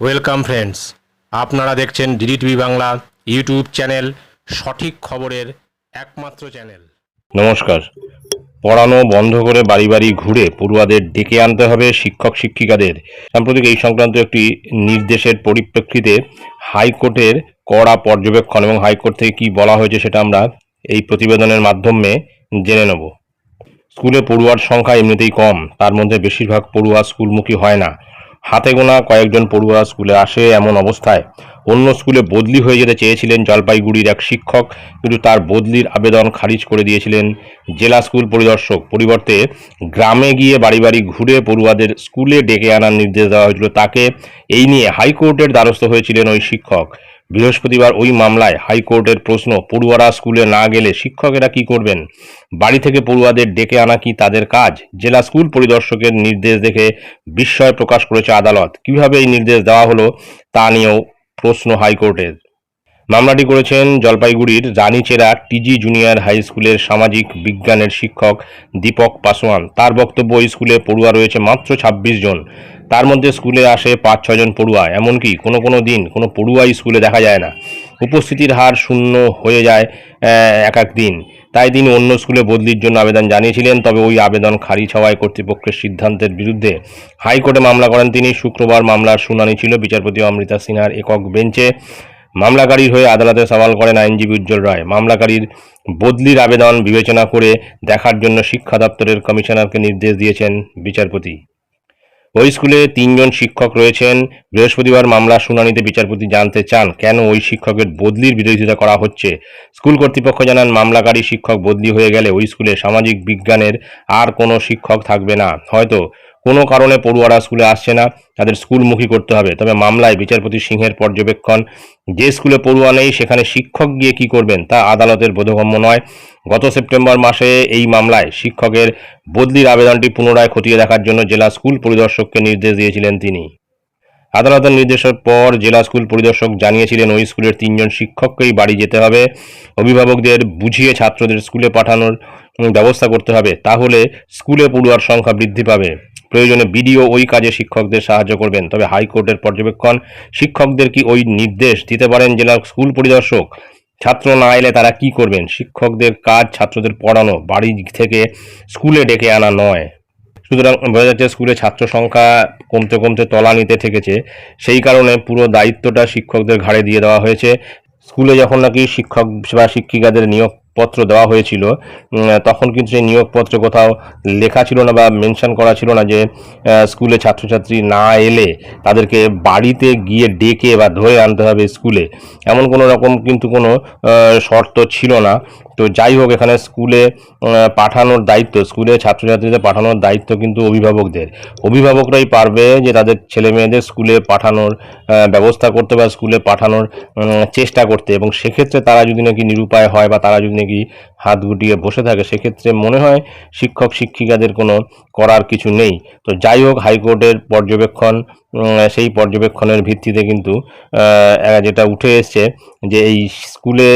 Welcome friends আপনারা দেখছেন DD TV Bangla YouTube channel সঠিক খবরের একমাত্র চ্যানেল নমস্কার। পড়ানো বন্ধ করে বাড়ি বাড়ি ঘুরে পড়ুয়াদের ডেকে আনতে হবে শিক্ষক শিক্ষিকাদের। সাম্প্রতিক এই সংক্রান্ত একটি নির্দেশের পরিপ্রেক্ষিতে হাইকোর্টের কড়া পর্যবেক্ষণ এবং হাইকোর্ট থেকে কি বলা হয়েছে সেটা আমরা এই প্রতিবেদনের মাধ্যমে জেনে নেব। স্কুলে পড়ুয়ার সংখ্যা এমনিতেই কম, তার মধ্যে বেশিরভাগ পড়ুয়া স্কুলমুখী হয় না। হাতে গোনা কয়েকজন পড়ুয়া স্কুলে আসে এমন অবস্থায়। অন্য স্কুলে বদলি হয়ে যেতে চেয়েছিলেন জলপাইগুড়ির এক শিক্ষক, কিন্তু তার বদলির আবেদন খারিজ করে দিয়েছিলেন জেলা স্কুল পরিদর্শক। পরিবর্তে গ্রামে গিয়ে বাড়ি বাড়ি ঘুরে পড়ুয়াদের স্কুলে ডেকে আনার নির্দেশ দেওয়া হয়েছিল। তাকে এই নিয়ে হাইকোর্টের দ্বারস্থ হয়েছিলেন ওই শিক্ষক। বৃহস্পতিবার ওই মামলায় হাইকোর্টের প্রশ্ন, পড়ুয়ারা স্কুলে না গেলে শিক্ষকেরা কি করবেন? বাড়ি থেকে পড়ুয়াদের ডেকে আনা কি তাদের কাজ? জেলা স্কুল পরিদর্শকের নির্দেশ দেখে বিস্ময় প্রকাশ করেছে আদালত। কীভাবে এই নির্দেশ দেওয়া হলো তা নিয়েও প্রশ্ন হাইকোর্টের। মামলাটি করেছেন জলপাইগুড়ির রানীচেরা টিজি জুনিয়র হাই স্কুলের সামাজিক বিজ্ঞানের শিক্ষক দীপক পাসওয়ান তার বক্তব্য স্কুলে পড়ুয়া রয়েছে মাত্র ছাব্বিশ জন। তার মধ্যে স্কুলে আসে পাঁচ ছজন পড়ুয়া। এমনকি কোনো কোনো দিন কোনো পড়ুয়াই স্কুলে দেখা যায় না। উপস্থিতির হার শূন্য হয়ে যায় এক এক দিন। তাই তিনি অন্য স্কুলে বদলির জন্য আবেদন জানিয়েছিলেন। তবে ওই আবেদন খারিজ হওয়ায় কর্তৃপক্ষের সিদ্ধান্তের বিরুদ্ধে হাইকোর্টে মামলা করেন তিনি। শুক্রবার মামলার শুনানি ছিল। বিচারপতি অমৃতা সিনহার একক বেঞ্চে। মামলাকারীর হয়ে আদালতে সওয়াল করেন আইনজীবী উজ্জ্বল রায়। মামলাকারীর বদলির আবেদন বিবেচনা করে দেখার জন্য শিক্ষা দপ্তরের কমিশনারকে নির্দেশ দিয়েছেন বিচারপতি। ওই স্কুলে তিনজন শিক্ষক রয়েছেন। বৃহস্পতিবার মামলার শুনানিতে বিচারপতি জানতে চান, কেন ওই শিক্ষকের বদলির বিরোধিতা করা হচ্ছে? স্কুল কর্তৃপক্ষ জানান, মামলাকারী শিক্ষক বদলি হয়ে গেলে ওই স্কুলে সামাজিক বিজ্ঞানের আর কোনো শিক্ষক থাকবে না। হয়তো কোনো কারণে পড়ুয়ারা স্কুলে আসছে না, তাদের স্কুলমুখী করতে হবে। তবে মামলায় বিচারপতি সিংহের পর্যবেক্ষণ, যে স্কুলে পড়ুয়া নেই, সেখানে শিক্ষক গিয়ে কি করবেন, তা আদালতের বোধগম্য নয়। গত সেপ্টেম্বর মাসে এই মামলায় শিক্ষকের বদলির আবেদনটি পুনরায় খতিয়ে দেখার জন্য জেলা স্কুল পরিদর্শককে নির্দেশ দিয়েছিলেন তিনি। আদালতের নির্দেশের পর জেলা স্কুল পরিদর্শক জানিয়েছিলেন, ওই স্কুলের তিনজন শিক্ষককেই বাড়ি যেতে হবে। অভিভাবকদের বুঝিয়ে ছাত্রদের স্কুলে পাঠানোর ব্যবস্থা করতে হবে, তাহলে স্কুলে পড়ুয়ার সংখ্যা বৃদ্ধি পাবে। প্রয়োজনে বিডিও ওই কাজে শিক্ষকদের সাহায্য করবেন। তবে হাইকোর্টের পর্যবেক্ষণ, শিক্ষকদের কি ওই নির্দেশ দিতে পারেন জেলা স্কুল পরিদর্শক? ছাত্র না এলে তারা কি করবেন? শিক্ষকদের কাজ ছাত্রদের পড়ানো, বাড়ি থেকে স্কুলে ডেকে আনা নয়। সুতরাং বোঝা যাচ্ছে স্কুলে ছাত্র সংখ্যা কমতে কমতে তলানিতে ঠেকেছে সেই কারণে পুরো দায়িত্বটা শিক্ষকদের ঘাড়ে দিয়ে দেওয়া হয়েছে। স্কুলে যখন নাকি শিক্ষক বা শিক্ষিকাদের নিয়োগপত্র দেওয়া হয়েছিল তখন কিন্তু সেই নিয়োগপত্রে কোথাও লেখা ছিল না বা মেনশন করা ছিল না যে স্কুলে ছাত্রছাত্রী না এলে তাদেরকে বাড়িতে গিয়ে ডেকে বা ধরে আনতে হবে স্কুলে। এমন কোনো রকম কিন্তু কোনো শর্ত ছিল না। তো যাই হোক, এখানে স্কুলে পাঠানোর দায়িত্ব, স্কুলে ছাত্রছাত্রীদের পাঠানোর দায়িত্ব কিন্তু অভিভাবকদের। অভিভাবকরাই পারবে যে তাদের ছেলে মেয়েদের স্কুলে পাঠানোর ব্যবস্থা করতে বা স্কুলে পাঠানোর চেষ্টা করতে এবং সেক্ষেত্রে তারা যদি নাকি নিরুপায় হয় বা তারা যদি নাকি হাত গুটিয়ে বসে থাকে, সেক্ষেত্রে মনে হয় শিক্ষক, শিক্ষিকাদের কোনো করার কিছু নেই। তো যাই হোক, হাইকোর্টের পর্যবেক্ষণ সেই পর্যবেক্ষণের ভিত্তিতে কিন্তু যেটা উঠে এসছে যে এই স্কুলে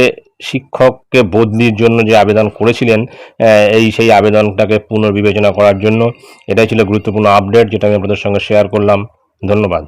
শিক্ষককে বদলির জন্য যে আবেদন করেছিলেন এই সেই আবেদনটাকে পুনর্বিবেচনা করার জন্য, এটাই ছিল গুরুত্বপূর্ণ আপডেট, যেটা আমি আপনাদের সঙ্গে শেয়ার করলাম। ধন্যবাদ।